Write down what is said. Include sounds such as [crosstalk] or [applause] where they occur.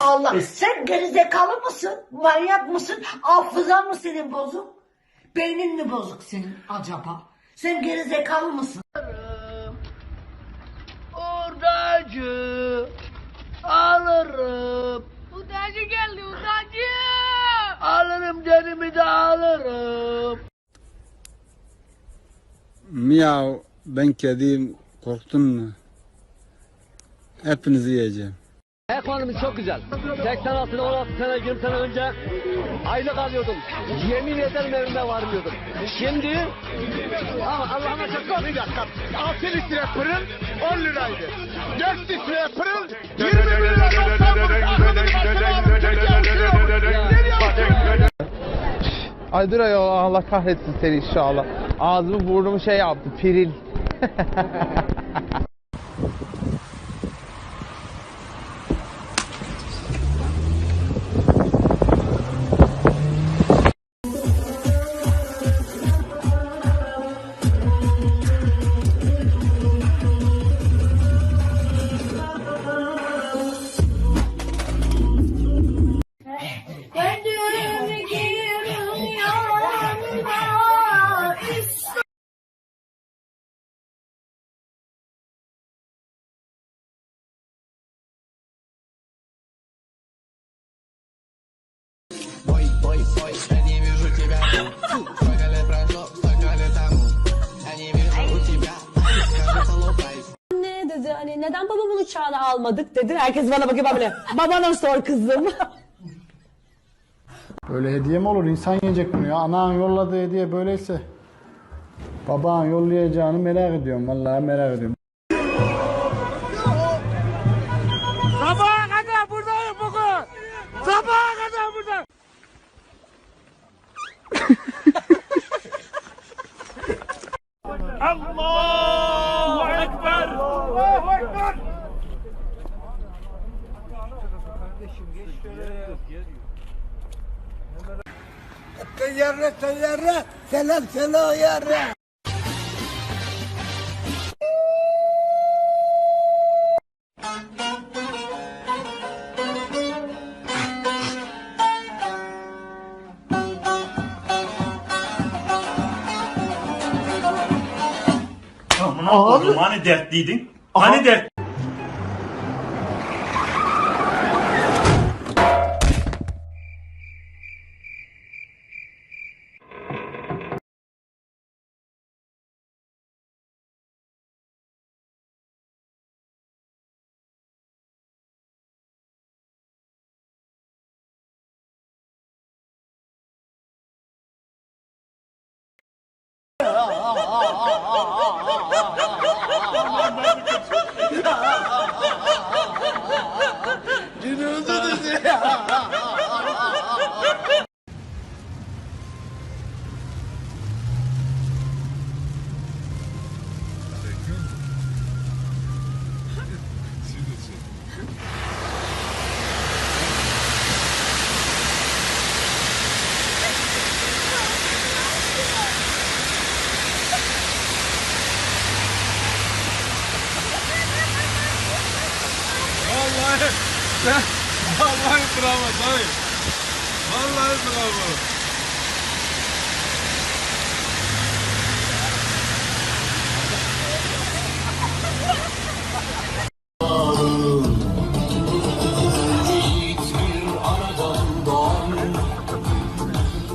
Allah. Sen gerizekalı mısın? Manyak mısın? Hafızan mı senin bozuk? Beynin mi bozuk senin acaba? Sen gerizekalı mısın? Hurdacı alırım. Udacı geldi udacı. Alırım derimi de alırım. Miyav ben kediyim korktun mu? Hepinizi yiyeceğim. Ekonomimiz çok güzel. 86 sene, 16 sene, 20 sene önce aylık alıyordum. Yemin ederim evime varmıyordum. Şimdi ama Allah'ıma çok Bir dakika. 6 litre pırıl 10 liraydı. 4 litre pırıl 20 lira. Ay dur ayol Allah kahretsin seni inşallah. Ağzımı burnumu şey yaptı piril. [laughs] Anne dedi hani neden babamın uçağını almadık dedi. Herkes bana bakıyor böyle. Babana sor kızım. Böyle hediye mi olur? İnsan yiyecek bunu ya. Anan yolladığı hediye böyleyse. Baban yollayacağını merak ediyorum. Vallahi merak ediyorum. Allahu Ekber. Allahu Ekber. Teyyarre teyyarre selam selam yarre. Amına koydum hani dertliydin? Hani dert? 哦哦哦哦哦哦 vallahi bravo dayı. Vallahi bravo.